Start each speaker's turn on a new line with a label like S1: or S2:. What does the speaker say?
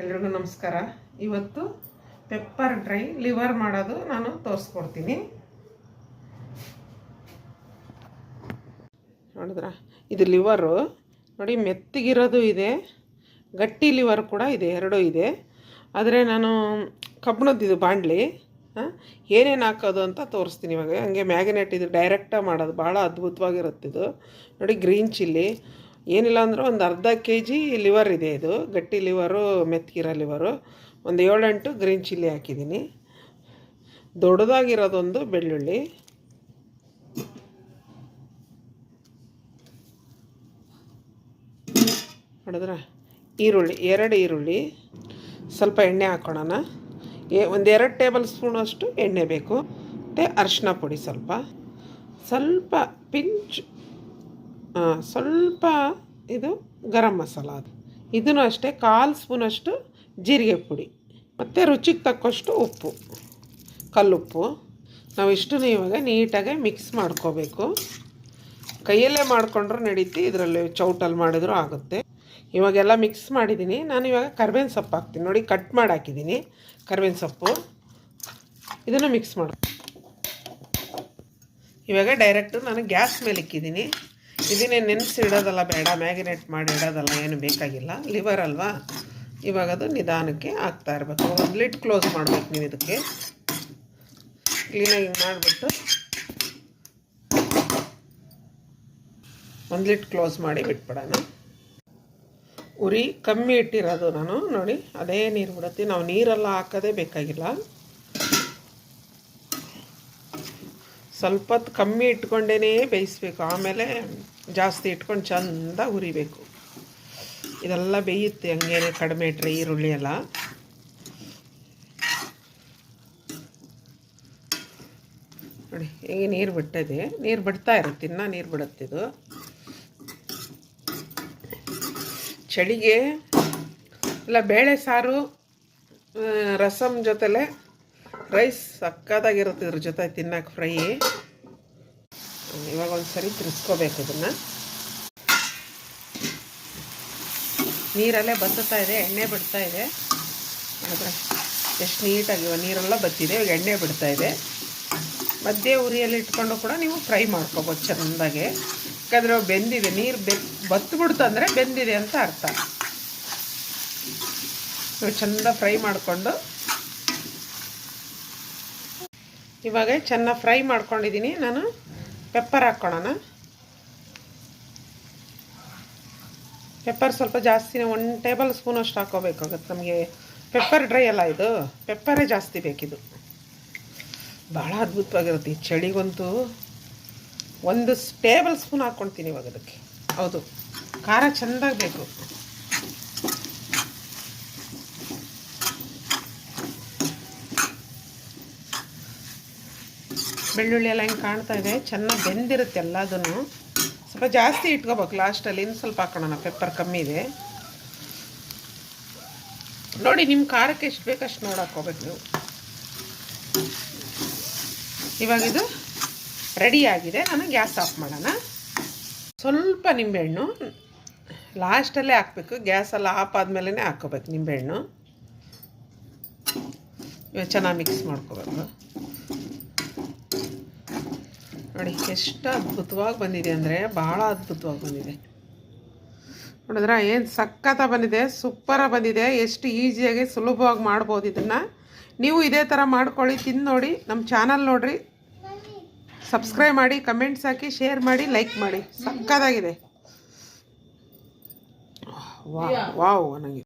S1: ಎಲ್ರಿಗೂ ನಮಸ್ಕಾರ. ಇವತ್ತು ಪೆಪ್ಪರ್ ಡ್ರೈ ಲಿವರ್ ಮಾಡೋದು ನಾನು ತೋರಿಸ್ಕೊಡ್ತೀನಿ. ನೋಡಿದ್ರ? ಇದು ಲಿವರು ನೋಡಿ, ಮೆತ್ತಗಿರೋದು ಇದೆ. ಗಟ್ಟಿ ಲಿವರ್ ಕೂಡ ಇದೆ, ಎರಡೂ ಇದೆ. ಆದರೆ ನಾನು ಕಬ್ಬಣದ್ದು ಹಾಂ? ಏನೇನು ಹಾಕೋದು ಅಂತ ತೋರಿಸ್ತೀನಿ ಇವಾಗ. ಹಂಗೆ ಮ್ಯಾಗ್ನೆಟ್ ಇದು ಡೈರೆಕ್ಟಾಗಿ ಮಾಡೋದು. ಭಾಳ ಅದ್ಭುತವಾಗಿರುತ್ತೆ ಇದು. ನೋಡಿ, ಗ್ರೀನ್ ಚಿಲ್ಲಿ ಏನಿಲ್ಲ ಅಂದ್ರೆ ಒಂದು ಅರ್ಧ ಕೆ ಜಿ ಲಿವರ್ ಇದೆ ಇದು. ಗಟ್ಟಿ ಲಿವರು ಮೆತ್ತಗಿರೋ ಲಿವರು. ಒಂದು ಏಳೆಂಟು ಗ್ರೀನ್ ಚಿಲ್ಲಿ ಹಾಕಿದ್ದೀನಿ. ದೊಡ್ಡದಾಗಿರೋದೊಂದು ಬೆಳ್ಳುಳ್ಳಿ. ನೋಡಿದ್ರ? ಈರುಳ್ಳಿ, ಎರಡು ಈರುಳ್ಳಿ. ಸ್ವಲ್ಪ ಎಣ್ಣೆ ಹಾಕ್ಕೊಳ್ಳೋಣ ಏ ಒಂದು ಎರಡು ಟೇಬಲ್ ಸ್ಪೂನಷ್ಟು ಎಣ್ಣೆ ಬೇಕು. ಮತ್ತು ಅರಿಶಿನ ಪುಡಿ ಸ್ವಲ್ಪ. ಸ್ವಲ್ಪ ಪಿಂಚ್ ಸ್ವಲ್ಪ ಇದು ಗರಂ ಮಸಾಲ ಅದು. ಇದನ್ನು ಅಷ್ಟೇ ಕಾಲು ಸ್ಪೂನಷ್ಟು ಜೀರಿಗೆ ಪುಡಿ, ಮತ್ತು ರುಚಿಗೆ ತಕ್ಕಷ್ಟು ಉಪ್ಪು ಕಲ್ಲುಪ್ಪು ನಾವು ಇಷ್ಟನ್ನು ಇವಾಗ ನೀಟಾಗಿ ಮಿಕ್ಸ್ ಮಾಡ್ಕೋಬೇಕು. ಕೈಯಲ್ಲೇ ಮಾಡಿಕೊಂಡ್ರೂ ನಡೀತಿ, ಇದರಲ್ಲಿ ಚೌಟಲ್ಲಿ ಮಾಡಿದ್ರು ಆಗುತ್ತೆ. ಇವಾಗೆಲ್ಲ ಮಿಕ್ಸ್ ಮಾಡಿದ್ದೀನಿ ನಾನು ಇವಾಗ ಕರ್ಬೇವಿನ ಸೊಪ್ಪು ಹಾಕ್ತೀನಿ. ನೋಡಿ ಕಟ್ ಮಾಡಿ ಹಾಕಿದ್ದೀನಿ ಕರ್ಬೇವಿನ ಸೊಪ್ಪು. ಇದನ್ನು ಮಿಕ್ಸ್ ಮಾಡು. ಇವಾಗ ಡೈರೆಕ್ಟು ನಾನು ಗ್ಯಾಸ್ ಮೇಲೆ ಇಕ್ಕಿದ್ದೀನಿ ಇದನ್ನೇ ನೆನೆಸಿ ಇಡೋದಲ್ಲ ಬೇಡ, ಮ್ಯಾಗಿನೇಟ್ ಮಾಡಿ ಇಡೋದಲ್ಲ ಏನು ಬೇಕಾಗಿಲ್ಲ. ಲಿವರ್ ಅಲ್ವಾ? ಇವಾಗ ಅದು ನಿಧಾನಕ್ಕೆ ಹಾಕ್ತಾ ಇರಬೇಕು. ಒಂದು ಲಿಟ್ ಕ್ಲೋಸ್ ಮಾಡಬೇಕು ನೀವು ಇದಕ್ಕೆ. ಕ್ಲೀನಾಗಿ ಮಾಡಿಬಿಟ್ಟು ಒಂದು ಲಿಟ್ ಕ್ಲೋಸ್ ಮಾಡಿ ಬಿಟ್ಬಿಡೋಣ. ಉರಿ ಕಮ್ಮಿ ಇಟ್ಟಿರೋದು ನಾನು. ನೋಡಿ, ಅದೇ ನೀರು ಬಿಡುತ್ತೆ. ನಾವು ನೀರೆಲ್ಲ ಹಾಕೋದೇ ಬೇಕಾಗಿಲ್ಲ. ಸ್ವಲ್ಪ ಕಮ್ಮಿ ಇಟ್ಕೊಂಡೇ ಬೇಯಿಸ್ಬೇಕು. ಆಮೇಲೆ ಜಾಸ್ತಿ ಇಟ್ಕೊಂಡು ಚೆಂದ ಹುರಿಬೇಕು. ಇದೆಲ್ಲ ಬೇಯುತ್ತೆ ಹಂಗೇನೆ ಕಡಿಮೆ ಇಟ್ಟರೆ ಈರುಳ್ಳಿ ಎಲ್ಲ. ನೋಡಿ ಈಗ ನೀರು ಬಿಟ್ಟಿದೆ ನೀರು ಬಿಡ್ತಾ ಇರುತ್ತೆ, ಇನ್ನೂ ನೀರು ಬಿಡುತ್ತಿದ್ದು ಚಳಿಗೆ, ಇಲ್ಲ, ಬೇಳೆ ಸಾರು ರಸಮ್ ಜೊತೆಲೆ ರೈಸ್ ಸಕ್ಕತ್ತಾಗಿರುತ್ತೆ ಇದ್ರ ಜೊತೆ ತಿನ್ನಕ್ಕೆ ಫ್ರೈ ಇವಾಗ ಒಂದು ಸರಿ ತಿರ್ಸ್ಕೋಬೇಕು ಇದನ್ನು. ನೀರಲ್ಲೇ ಬತ್ತುತ್ತಾ ಇದೆ, ಎಣ್ಣೆ ಬಿಡ್ತಾ ಇದೆ. ಎಷ್ಟು ನೀಟಾಗಿ ನೀರೆಲ್ಲ ಬತ್ತಿದೆ, ಇವಾಗ ಎಣ್ಣೆ ಬಿಡ್ತಾ ಇದೆ. ಮಧ್ಯೆ ಉರಿಯಲ್ಲಿ ಇಟ್ಕೊಂಡು ಕೂಡ ನೀವು ಫ್ರೈ ಮಾಡ್ಕೋಬೋದು ಚೆಂದಾಗೆ. ಯಾಕಂದರೆ ಬೆಂದಿದೆ, ನೀರು ಬೆ, ಬತ್ತು ಅಂದರೆ ಬೆಂದಿದೆ ಅಂತ ಅರ್ಥ. ನೀವು ಚೆಂದ ಫ್ರೈ ಮಾಡಿಕೊಂಡು ಇವಾಗ ಚೆನ್ನಾಗಿ ಫ್ರೈ ಮಾಡ್ಕೊಂಡಿದ್ದೀನಿ. ನಾನು ಪೆಪ್ಪರ್ ಹಾಕ್ಕೊಳ್ಳೋಣ ಪೆಪ್ಪರ್ ಸ್ವಲ್ಪ ಜಾಸ್ತಿನೇ, ಒಂದು ಟೇಬಲ್ ಸ್ಪೂನ್ ಅಷ್ಟು ಹಾಕೋಬೇಕಾಗತ್ತೆ ನಮಗೆ. ಪೆಪ್ಪರ್ ಡ್ರೈ ಅಲ್ಲ ಇದು. ಪೆಪ್ಪರೇ ಜಾಸ್ತಿ ಬೇಕಿದು. ಭಾಳ ಅದ್ಭುತವಾಗಿರುತ್ತೆ ಈ ಚಳಿಗಂತೂ. ಒಂದು ಟೇಬಲ್ ಸ್ಪೂನ್ ಹಾಕ್ಕೊಳ್ತೀನಿ ಇವಾಗ ಅದಕ್ಕೆ. ಹೌದು. ಖಾರ ಚೆಂದಾಗಿ ಬೆಳ್ಳುಳ್ಳಿ ಎಲ್ಲ ಹಿಂಗೆ ಕಾಣ್ತಾ ಇದೆ. ಚೆನ್ನಾಗಿ ಬೆಂದಿರುತ್ತೆ ಎಲ್ಲದನ್ನು. ಸ್ವಲ್ಪ ಜಾಸ್ತಿ ಇಟ್ಕೋಬೇಕು. ಲಾಸ್ಟಲ್ಲಿ ಇನ್ನು ಸ್ವಲ್ಪ ಹಾಕೋಣ. ಪೆಪ್ಪರ್ ಕಮ್ಮಿ ಇದೆ. ನೋಡಿ ನಿಮ್ಮ ಖಾರಕ್ಕೆ ಎಷ್ಟು ಬೇಕು ಅಷ್ಟು ನೋಡಿ ಹಾಕೋಬೇಕು ನೀವು. ಇವಾಗ ಇದು ರೆಡಿ ಆಗಿದೆ. ನಾನು ಗ್ಯಾಸ್ ಆಫ್ ಮಾಡೋಣ. ಸ್ವಲ್ಪ ನಿಂಬೆಹಣ್ಣು. ಲಾಸ್ಟಲ್ಲೇ ಹಾಕ್ಬೇಕು. ಗ್ಯಾಸೆಲ್ಲ ಆಫ್ ಆದಮೇಲೆ ಹಾಕ್ಕೋಬೇಕು ನಿಂಬೆಹಣ್ಣು. ಇವಾಗ ಚೆನ್ನಾಗಿ ಮಿಕ್ಸ್ ಮಾಡ್ಕೋಬೇಕು. ನೋಡಿ, ಎಷ್ಟು ಅದ್ಭುತವಾಗಿ ಬಂದಿದೆ ಅಂದರೆ ಭಾಳ ಅದ್ಭುತವಾಗಿ ಬಂದಿದೆ. ನೋಡಿದ್ರೆ, ಏನು ಸಖತ್ತ ಬಂದಿದೆ ಸೂಪರಾಗಿ ಬಂದಿದೆ, ಎಷ್ಟು ಈಸಿಯಾಗಿ ಸುಲಭವಾಗಿ ಮಾಡ್ಬೋದು ಇದನ್ನು. ನೀವು ಇದೇ ಥರ ಮಾಡ್ಕೊಳ್ಳಿ, ತಿಂದು ನೋಡಿ ನಮ್ಮ ಚಾನಲ್ ನೋಡಿರಿ. ಸಬ್ಸ್ಕ್ರೈಬ್ ಮಾಡಿ ಕಮೆಂಟ್ಸ್ ಹಾಕಿ ಶೇರ್ ಮಾಡಿ ಲೈಕ್ ಮಾಡಿ. ಸಕ್ಕತ್ತಾಗಿದೆ ವಾವ್ ವಾವ್ ನನಗೆ.